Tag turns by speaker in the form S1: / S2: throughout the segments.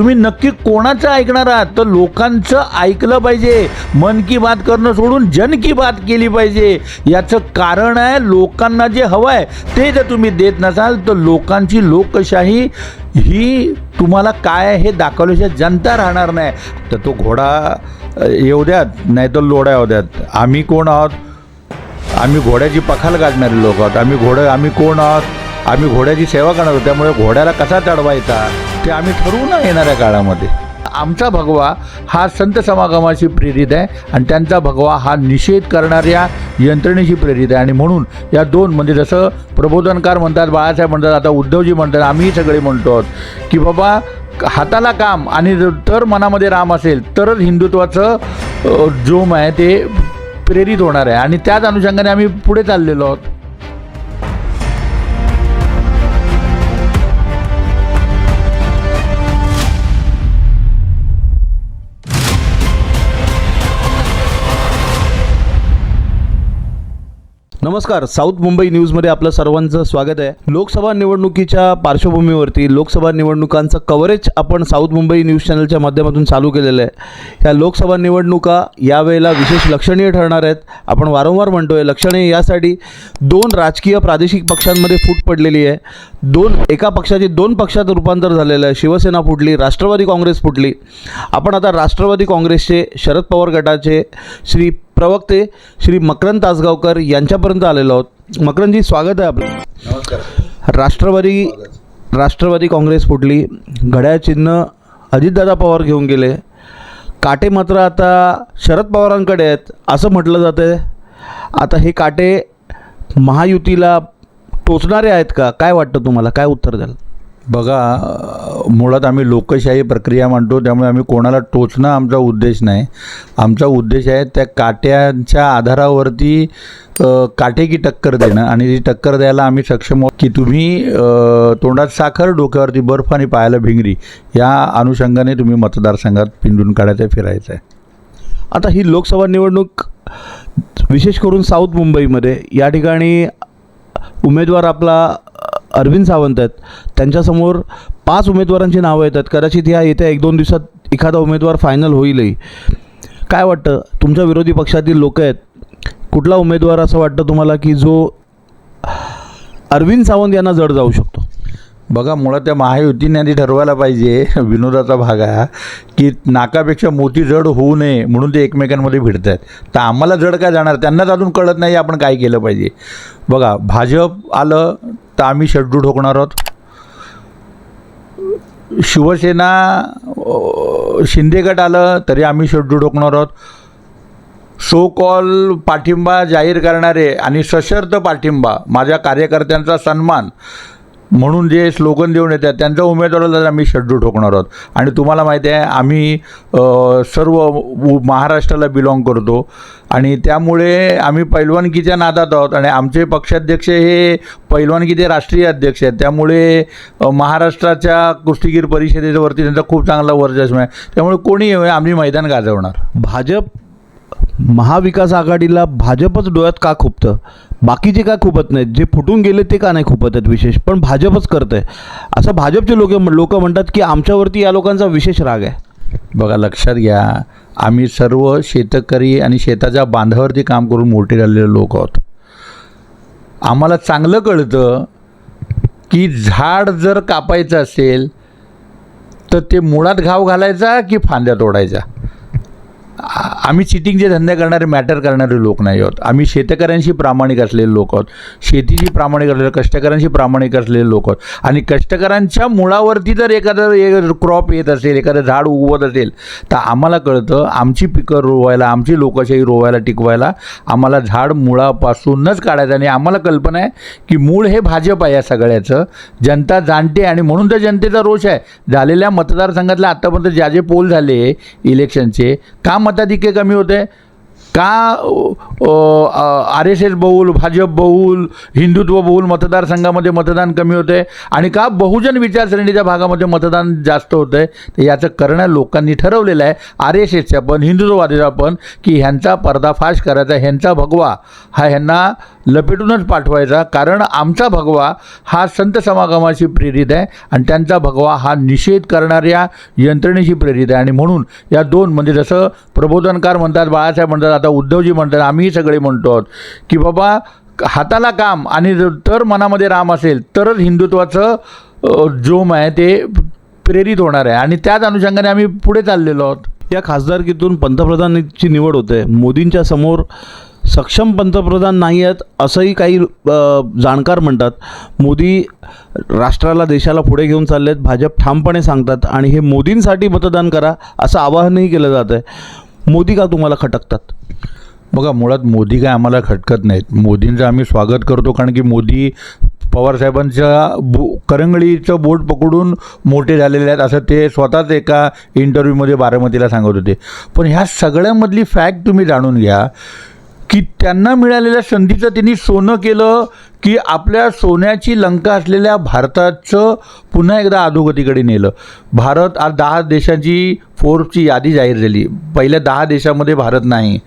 S1: तुम्ही नक्की कोणाचं ऐकणार आहात? तर लोकांचं ऐकलं पाहिजे. मन की बात करणं सोडून जन की बात केली पाहिजे. याचं कारण आहे लोकांना जे हवं आहे ते जर तुम्ही देत नसाल तर लोकांची लोकशाही ही तुम्हाला काय हे दाखवल्याशिवाय जनता राहणार नाही. तर तो घोडा येऊ द्यात नाही तर लोडा येऊ द्यात. आम्ही कोण आहोत? आम्ही घोड्याची पखाल गाजणारे लोक आहोत. आम्ही घोडं आम्ही कोण आहोत? आम्ही घोड्याची सेवा करणार आहोत. त्यामुळे घोड्याला कसा चढवायचा? ते आम्ही ठरवू ना येणाऱ्या काळामध्ये. आमचा भगवा हा संत समागमाशी प्रेरित आहे आणि त्यांचा भगवा हा निषेध करणाऱ्या यंत्रणेशी प्रेरित आहे. आणि म्हणून या दोन म्हणजे जसं प्रबोधनकार म्हणतात बाळासाहेब म्हणतात आता उद्धवजी म्हणतात आम्ही सगळे म्हणतो आहोत की बाबा हाताला काम आणि तर मनामध्ये राम असेल तरच हिंदुत्वाचं जोम आहे ते प्रेरित होणार आहे. आणि त्याच अनुषंगाने आम्ही पुढे चाललेलो आहोत.
S2: नमस्कार. साऊथ मुंबई न्यूजमध्ये आपलं सर्वांचं स्वागत आहे. लोकसभा निवडणुकीच्या पार्श्वभूमीवरती लोकसभा निवडणुकांचं कव्हरेज आपण साऊथ मुंबई न्यूज चॅनलच्या माध्यमातून चालू केलेलं आहे. या लोकसभा निवडणुका यावेळेला विशेष लक्षणीय ठरणार आहेत. आपण वारंवार म्हणतो आहे लक्षणीय यासाठी दोन राजकीय प्रादेशिक पक्षांमध्ये फूट पडलेली आहे. दोन एका पक्षाचे दोन पक्षात रूपांतर झालेलं आहे. शिवसेना फुटली राष्ट्रवादी काँग्रेस फुटली. आपण आता राष्ट्रवादी काँग्रेसचे शरद पवार गटाचे श्री प्रवक्ते श्री मकरंद तासगावकर यांच्यापर्यंत आलेलो आहोत. मकरंदजी स्वागत आहे आपलं. राष्ट्रवादी राष्ट्रवादी काँग्रेस फुटली. घड्याळ चिन्ह अजितदादा पवार घेऊन गेले. काटे मात्र आता शरद पवारांकडे आहेत असं म्हटलं जातं आता हे काटे महायुतीला टोचणारे आहेत का? काय वाटतं तुम्हाला? काय उत्तर द्याल?
S1: बघा मुळात आम्ही लोकशाही प्रक्रिया मांडतो त्यामुळे आम्ही कोणाला टोचणं आमचा उद्देश नाही. आमचा उद्देश आहे त्या काट्यांच्या आधारावरती काटे की टक्कर देणं आणि ती टक्कर द्यायला आम्ही सक्षम आहोत. की तुम्ही तोंडात साखर डोक्यावरती बर्फ आणि पायाला भिंगरी या अनुषंगाने तुम्ही मतदारसंघात पिंजून काढायचं आहे, फिरायचं आहे.
S2: आता ही लोकसभा निवडणूक विशेष करून साऊथ मुंबईमध्ये या ठिकाणी उमेदवार आपला अरविंद सावंत आहेत. त्यांच्यासमोर पाच उमेदवारांची नावं येतात. कदाचित ह्या येत्या एक दोन दिवसात एखादा उमेदवार फायनल होईलही. काय वाटतं? तुमच्या विरोधी पक्षातील लोक आहेत. कुठला उमेदवार असं वाटतं तुम्हाला की जो अरविंद सावंत यांना जड जाऊ शकतो?
S1: बघा मुळात त्या महायुतीने आधी ठरवायला पाहिजे विनोदाचा भाग आहे हा, की नाकापेक्षा मोती जड होऊ नये म्हणून ते एकमेकांमध्ये भिडत आहेत तर आम्हाला जड काय जाणार? त्यांनाच अजून कळत नाही आपण काय केलं पाहिजे. बघा भाजप आलं तर आम्ही शड्डू ठोकणार आहोत. शिवसेना शिंदे गट आलं तरी आम्ही शड्डू ठोकणार आहोत. सो कॉल पाठिंबा जाहीर करणारे आणि सशर्त पाठिंबा माझ्या कार्यकर्त्यांचा सन्मान म्हणून जे स्लोगन देऊन येतात त्यांचा उमेदवाराला आम्ही शड्डू ठोकणार आहोत. आणि तुम्हाला माहिती आहे आम्ही सर्व महाराष्ट्राला बिलॉंग करतो. आणि त्यामुळे आम्ही पैलवानकीच्या नादात आहोत. आणि आमचे पक्षाध्यक्ष हे पैलवानकीचे राष्ट्रीय अध्यक्ष आहेत. त्यामुळे महाराष्ट्राच्या कुस्तीगीर परिषदेवरती त्यांचा खूप चांगला वर्चस्व आहे. त्यामुळे कोणी येऊ आम्ही मैदान गाजवणार.
S2: भाजप महाविकास आघाडीला भाजपच डोळ्यात का खुपतं? बाकीचे का खुपत नाहीत? जे फुटून गेले ते का नाही खुपत आहेत विशेष? पण भाजपच करत आहे असं भाजपचे लोक लोक म्हणतात की आमच्यावरती या लोकांचा विशेष राग आहे.
S1: बघा लक्षात घ्या. आम्ही सर्व शेतकरी आणि शेताच्या बांधावरती काम करून मोठे झालेले लोक आहोत. आम्हाला चांगलं कळतं की झाड जर कापायचं असेल तर ते मुळात घाव घालायचा की फांद्या तोडायचा? आम्ही चिटिंगचे धंदे करणारे मॅटर करणारे लोक नाही आहोत. आम्ही शेतकऱ्यांशी प्रामाणिक असलेले लोक आहोत. शेतीशी प्रामाणिक असलेले कष्टकऱ्यांशी प्रामाणिक असलेले लोक आहोत. आणि कष्टकऱ्यांच्या मुळावरती जर एखादं एक क्रॉप येत असेल एखादं झाड उगवत असेल तर आम्हाला कळतं आमची पिकं रोवायला आमची लोकशाही रोवायला टिकवायला आम्हाला झाड मुळापासूनच काढायचं आणि आम्हाला कल्पना आहे की मूळ हे भाजप आहे या सगळ्याचं. जनता जाणते आणि म्हणून तर जनतेचा रोष आहे. झालेल्या मतदारसंघातल्या आत्तापर्यंत ज्या जे पोल झाले इलेक्शनचे का मताधिक्य कमी होते का आर एस एस बहुल भाजप बहुल हिंदुत्व बहुल मतदारसंघामध्ये मतदान कमी होते आणि का बहुजन विचारसरणीच्या भागामध्ये मतदान जास्त होतं आहे तर याचं करणं लोकांनी ठरवलेलं आहे. आर एस एसच्या पण हिंदुत्ववादीचा पण की ह्यांचा पर्दाफाश करायचा ह्यांचा भगवा हा ह्यांना लपेटूनच पाठवायचा. कारण आमचा भगवा हा संत समागमाशी प्रेरित आहे आणि त्यांचा भगवा हा निषेध करणाऱ्या यंत्रणेशी प्रेरित आहे. आणि म्हणून या दोन म्हणजे जसं प्रबोधनकार म्हणतात बाळासाहेब म्हणतात आता उद्धवजी म्हणतात आम्ही सगळे म्हणतो आहोत की बाबा हाताला काम आणि तर मनामध्ये राम असेल तरच हिंदुत्वाचं जोम आहे ते प्रेरित होणार आहे. आणि त्याच अनुषंगाने आम्ही पुढे चाललेलो आहोत.
S2: या खासदारकीतून पंतप्रधानांची निवड होते. मोदींच्या समोर सक्षम पंतप्रधान नाही आहेत असंही काही जाणकार म्हणतात. मोदी राष्ट्राला देशाला पुढे घेऊन चालले आहेत भाजप ठामपणे सांगतात आणि हे मोदींसाठी मतदान करा असं आवाहनही केलं जात आहे मोदी का तुम्हाला खटकतात?
S1: बघा मुळात मोदी काय आम्हाला खटकत नाहीत. मोदींचं आम्ही स्वागत करतो कारण की मोदी पवारसाहेबांच्या बो करंगळीचं बोट पकडून मोठे झालेले आहेत असं ते स्वतःच एका इंटरव्ह्यूमध्ये बारामतीला सांगत होते. पण ह्या सगळ्यामधली फॅक्ट तुम्ही जाणून घ्या की त्यांना मिळालेल्या संधीचं त्यांनी सोनं केलं की आपल्या सोन्याची लंका असलेल्या भारताचं पुन्हा एकदा अधोगतीकडे नेलं. भारत आज दहा देशांची फोर्सची यादी जाहीर झाली. पहिल्या दहा देशामध्ये भारत नाही.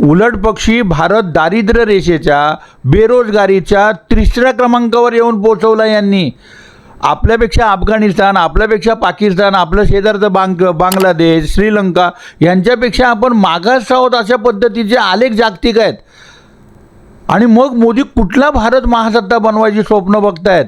S1: उलट पक्षी भारत दारिद्र्य रेषेच्या बेरोजगारीच्या तिसऱ्या क्रमांकावर येऊन पोचवला यांनी. आपल्यापेक्षा अफगाणिस्तान आपल्यापेक्षा पाकिस्तान आपलं शेजारचं बांग बांगलादेश श्रीलंका यांच्यापेक्षा आपण मागास आहोत अशा पद्धतीचे आलेख जागतिक आहेत. आणि मग मोदी कुठला भारत महासत्ता बनवायची स्वप्न बघतायत?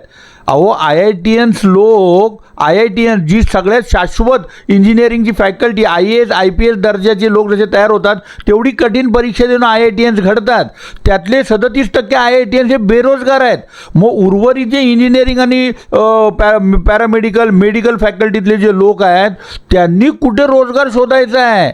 S1: अहो आय आय टी एन्स लोक I I T N G सगळ्यात शाश्वत इंजिनिअरिंगची faculty I A S I P S दर्जाचे लोक जसे तयार होतात तेवढी कठीण परीक्षा देऊन आय आय टी एन्स घडतात. त्यातले सदतीस टक्के आय आय टी एन्स हे बेरोजगार आहेत. मग उर्वरित जे इंजिनिअरिंग आणि पॅ पॅरामेडिकल मेडिकल फॅकल्टीतले जे लोक आहेत त्यांनी कुठे रोजगार शोधायचा आहे?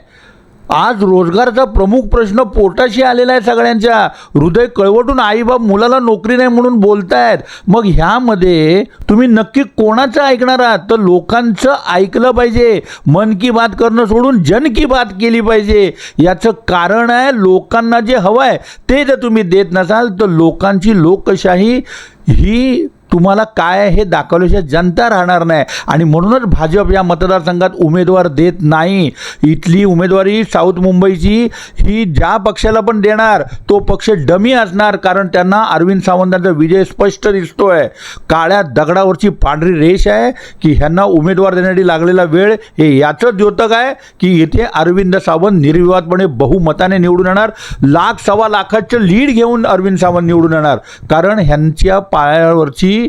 S1: आज रोजगाराचा प्रमुख प्रश्न पोटाशी आलेला आहे सगळ्यांच्या. हृदय कळवटून आईबाप मुलाला नोकरी नाही म्हणून बोलतायत. मग ह्यामध्ये तुम्ही नक्की कोणाचं ऐकणार आहात? तर लोकांचं ऐकलं पाहिजे. मन की बात करणं सोडून जन की बात केली पाहिजे. याचं कारण आहे लोकांना जे हवं आहे ते जर तुम्ही देत नसाल तर लोकांची लोकशाही ही तुम्हाला काय आहे हे दाखवल्याशिवाय जनता राहणार नाही. आणि म्हणूनच भाजप या मतदारसंघात उमेदवार देत नाही. इथली उमेदवारी साऊथ मुंबईची ही ज्या पक्षाला पण देणार तो पक्ष डमी असणार कारण त्यांना अरविंद सावंतांचा विजय स्पष्ट दिसतोय. काळ्या दगडावरची पांढरी रेष आहे की ह्यांना उमेदवार देण्यासाठी लागलेला वेळ हे याचं द्योतक आहे की येथे अरविंद सावंत निर्विवादपणे बहुमताने निवडून येणार. लाख सव्वा लाखाचं लीड घेऊन अरविंद सावंत निवडून येणार. कारण ह्यांच्या पायावरची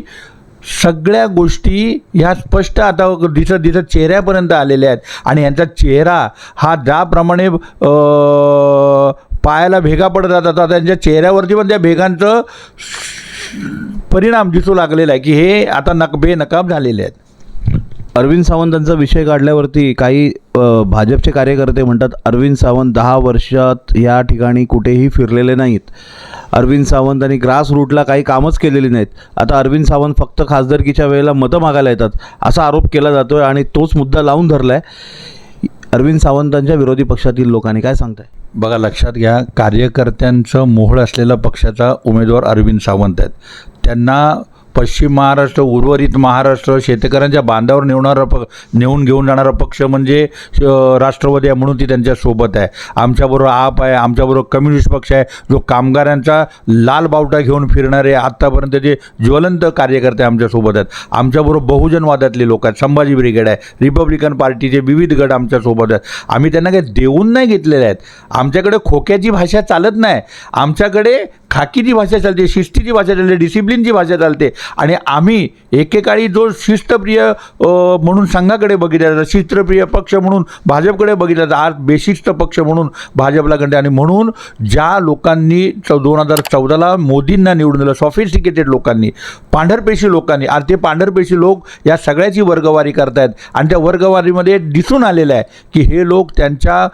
S1: सगळ्या गोष्टी ह्या स्पष्ट आता दिसत दिसत चेहऱ्यापर्यंत आलेल्या आहेत. आणि यांचा चेहरा हा ज्याप्रमाणे पायाला भेगा पडत जातात आता त्यांच्या चेहऱ्यावरती पण त्या भेगांचं परिणाम दिसू लागलेला आहे की हे आता नक बेनकाब झालेले आहेत.
S2: अरविंद सावंतांचा विषय काढल्यावरती काही भाजपचे कार्यकर्ते म्हणतात अरविंद सावंत दहा वर्षात या ठिकाणी कुठेही फिरलेले नाहीत. अरविंद सावंत आणि ग्रास रूटला काही कामच केलेली नाहीत. आता अरविंद सावंत फक्त खासदारकीच्या वेळेला मतं मागायला येतात. असा आरोप केला जातोय आणि तोच मुद्दा लावून धरलाय. अरविंद सावंतांच्या विरोधी पक्षातील लोकांनी काय सांगताय?
S1: बघा लक्षात घ्या कार्यकर्त्यांचं मोहळ असलेला पक्षाचा उमेदवार अरविंद सावंत आहेत. त्यांना पश्चिम महाराष्ट्र उर्वरित महाराष्ट्र शेतकऱ्यांच्या बांधावर नेवणारा प नेऊन घेऊन जाणारा पक्ष म्हणजे राष्ट्रवादी आहे म्हणून ती त्यांच्यासोबत आहे. आमच्याबरोबर आप आहे आमच्याबरोबर कम्युनिस्ट पक्ष आहे जो कामगारांचा लाल बावटा घेऊन फिरणारे आत्तापर्यंत जे ज्वलंत कार्यकर्ते आमच्यासोबत आहेत. आमच्याबरोबर बहुजनवादातले लोक आहेत संभाजी ब्रिगेड आहे रिपब्लिकन पार्टीचे विविध गट आमच्यासोबत आहेत. आम्ही त्यांना काही देऊन नाही घेतलेले आहेत. आमच्याकडे खोक्याची भाषा चालत नाही. आमच्याकडे खाकीची भाषा चालते शिस्तीची भाषा चालते डिसिप्लिनची भाषा चालते. आणि आम्ही एकेकाळी जो शिस्तप्रिय म्हणून संघाकडे बघितला जातं शिस्तप्रिय पक्ष म्हणून भाजपकडे बघितला जातं आज बेशिस्त पक्ष म्हणून भाजपला गणते आणि म्हणून ज्या लोकांनी चौ दोन हजार चौदाला मोदींना निवडून दिलं सॉफिस्टिकेटेड लोकांनी पांढरपेशी लोकांनी आणि ते पांढरपेशी लोक या सगळ्याची वर्गवारी करतायत. आणि त्या वर्गवारीमध्ये दिसून आलेलं आहे की हे लोक त्यांच्या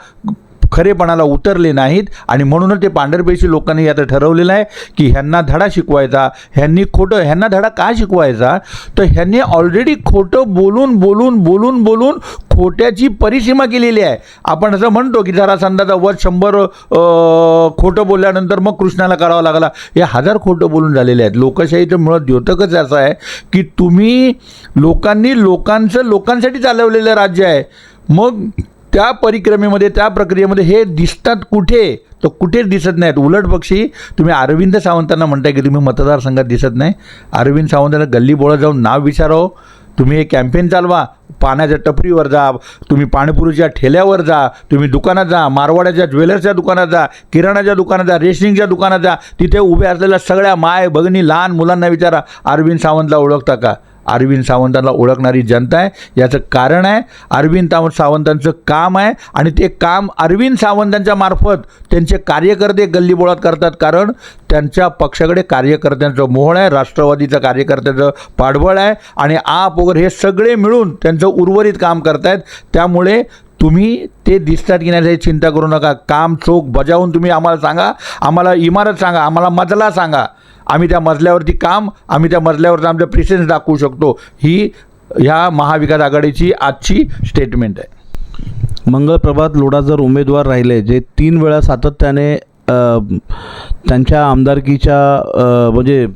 S1: खरेपणाला उतरले नाहीत आणि म्हणूनच ते पांढरपेशी लोकांनी आता ठरवलेलं आहे की ह्यांना धडा शिकवायचा ह्यांनी खोटं ह्यांना धडा का शिकवायचा? तर ह्यांनी ऑलरेडी खोटं बोलून बोलून बोलून बोलून खोट्याची परिसीमा केलेली आहे. आपण असं म्हणतो की जरा संदाचा वध शंभर खोटं बोलल्यानंतर मग कृष्णाला करावं लागला. हे हजार खोटं बोलून झालेले आहेत. लोकशाहीचं मुळात द्योतकच असं आहे की तुम्ही लोकांनी लोकांचं लोकांसाठी चालवलेलं राज्य आहे. मग त्या परिक्रमेमध्ये त्या प्रक्रियेमध्ये हे दिसतात कुठे? तर कुठेच दिसत नाहीत. उलट पक्षी तुम्ही अरविंद सावंतांना म्हणताय की तुम्ही मतदारसंघात दिसत नाही. अरविंद सावंतांना गल्ली बोळा जाऊन नाव विचारावं तुम्ही हे कॅम्पेन चालवा. पाण्याच्या टपरीवर जा. तुम्ही पाणीपुरीच्या ठेल्यावर जा. तुम्ही दुकानात जा. मारवाड्याच्या ज्वेलर्सच्या दुकानात जा. किराणाच्या दुकानात जा. रेशनिंगच्या दुकानात जा. तिथे उभे असलेल्या सगळ्या माय भगिनी लहान मुलांना विचारा. अरविंद सावंतला ओळखता का? अरविंद सावंतांना ओळखणारी जनता आहे. याचं कारण आहे अरविंद सावंतांचं काम आहे आणि ते काम अरविंद सावंतांच्या मार्फत त्यांचे कार्यकर्ते गल्लीबोळात करतात. कारण त्यांच्या पक्षाकडे कार्यकर्त्यांचं मोहळ आहे राष्ट्रवादीचं कार्यकर्त्याचं पाठबळ आहे आणि आप वगैरे हे सगळे मिळून त्यांचं उर्वरित काम करतायत. त्यामुळे तुम्ही ते दिसतात की नाही याची चिंता करू नका. काम चोख बजावून तुम्ही आम्हाला सांगा. आम्हाला इमारत सांगा. आम्हाला मजला सांगा. आम्ही त्या मजल्यावरती काम आम्ही त्या मजल्यावरती आमचं प्रिसेन्स दाखवू शकतो. ही ह्या महाविकास आघाडीची आजची स्टेटमेंट आहे.
S2: मंगळप्रभात लोढा जर उमेदवार राहिले जे तीन वेळा सातत्याने त्यांच्या आमदारकीच्या म्हणजे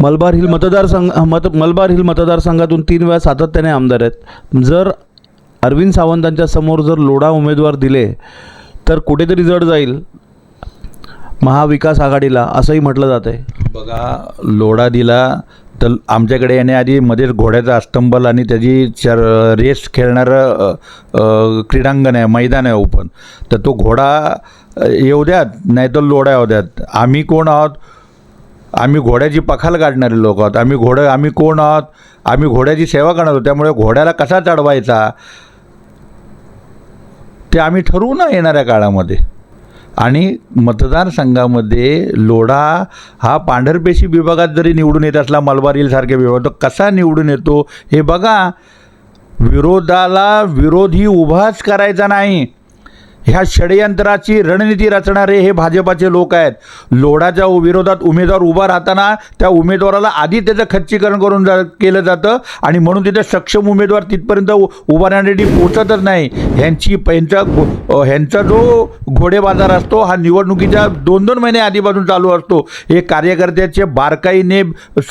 S2: मलबार हिल मतदारसंघ मत मलबार हिल मतदारसंघातून तीन वेळा सातत्याने आमदार आहेत. जर अरविंद सावंतांच्या समोर जर लोढा उमेदवार दिले तर कुठेतरी जड जाईल. महाविकास आघाडीला असंही म्हटलं जात आहे
S1: बघा लोढा दिला तर आमच्याकडे येण्याआधी मध्येच घोड्याचा अस्तंबल आणि त्याची चर रेस खेळणारं क्रीडांगण आहे मैदान आहे ओपन. तर तो घोडा येऊ द्यात नाही तर लोढा येऊ द्यात. आम्ही कोण आहोत? आम्ही घोड्याची पखाल काढणारे लोक आहोत. आम्ही घोडं आम्ही कोण आहोत? आम्ही घोड्याची सेवा करणार आहोत. त्यामुळे घोड्याला कसा चढवायचा? ते आम्ही ठरवू ना येणाऱ्या काळामध्ये. आणि मतदारसंघामध्ये लोढा हा पांढरपेशी विभागात जरी निवडून येत असला मलबार सारख्या विभाग तो कसा निवडून येतो हे बघा. विरोधाला विरोधी उभाच करायचा नाही. ह्या षडयंत्राची रणनीती रचणारे हे भाजपाचे लोक आहेत. लोढाच्या विरोधात उमेदवार उभा राहताना त्या उमेदवाराला आधी त्याचं खच्चीकरण करून जा केलं जातं आणि म्हणून तिथे सक्षम उमेदवार तिथपर्यंत उभा राहण्यासाठी पोचतच नाही. ह्यांची ह्यांचा ह्यांचा जो घोडे बाजार असतो हा निवडणुकीच्या दोन दोन महिने आधीपासून चालू असतो. हे कार्यकर्त्याचे बारकाईने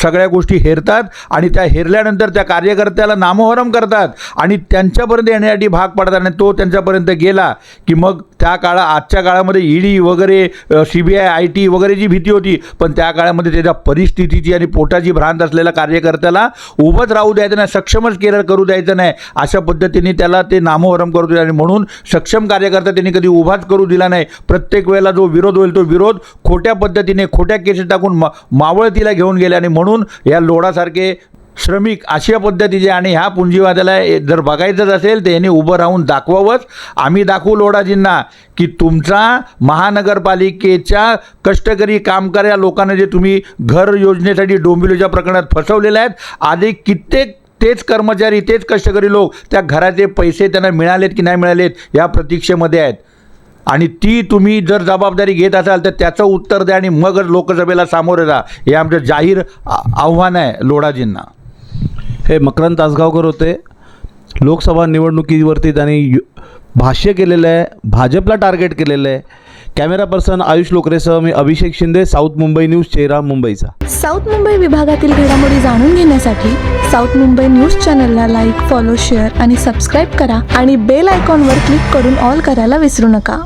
S1: सगळ्या गोष्टी हेरतात आणि त्या हेरल्यानंतर त्या कार्यकर्त्याला नामोहरम करतात आणि त्यांच्यापर्यंत येण्यासाठी भाग पडतात आणि तो त्यांच्यापर्यंत गेला की मग त्या काळा आजच्या काळामध्ये ईडी वगैरे C B I I T वगैरेची भीती होती पण त्या काळामध्ये त्याच्या परिस्थितीची आणि पोटाची भ्रांत असलेल्या कार्यकर्त्याला उभंच राहू द्यायचं नाही सक्षमच केलं करू द्यायचं नाही अशा पद्धतीने त्याला ते नामोहरम करू दिले. आणि म्हणून सक्षम कार्यकर्ता त्यांनी कधी उभाच करू दिला नाही. प्रत्येक वेळेला जो विरोध होईल तो विरोध खोट्या पद्धतीने खोट्या केसेस टाकून मा मावळतीला घेऊन गेले. आणि म्हणून या लोढासारखे श्रमिक अशा पद्धतीचे आणि ह्या पुंजीवादाला ए- जर बघायचंच असेल तर यांनी उभं राहून दाखवावंच. आम्ही दाखवू लोढाजींना की तुमचा महानगरपालिकेच्या कष्टकरी कामकऱ्या लोकांना जे तुम्ही घर योजनेसाठी डोंबिवलीच्या प्रकरणात फसवलेले आहेत आधी कित्येक तेच कर्मचारी तेच कष्टकरी लोक त्या घराचे पैसे त्यांना मिळालेत की नाही मिळालेत या प्रतीक्षेमध्ये आहेत. आणि ती तुम्ही जर जबाबदारी घेत असाल तर त्याचं उत्तर द्या आणि मगच लोकसभेला सामोरे जा. हे आमचं जाहीर आव्हान आहे लोढाजींना
S2: हे मकरंद तासगावकर होते. लोकसभा निवडणुकीवरती त्यांनी यु- भाष्य केलेलं आहे भाजपला टार्गेट केलेलं आहे. कॅमेरा पर्सन आयुष लोकरेसह मी अभिषेक शिंदे साऊथ मुंबई न्यूज चेहरा मुंबईचा.
S3: साऊथ मुंबई विभागातील घडामोडी जाणून घेण्यासाठी साऊथ मुंबई न्यूज चॅनलला लाईक फॉलो शेअर आणि सबस्क्राईब करा आणि बेल आयकॉनवर क्लिक करून ऑल करायला विसरू नका.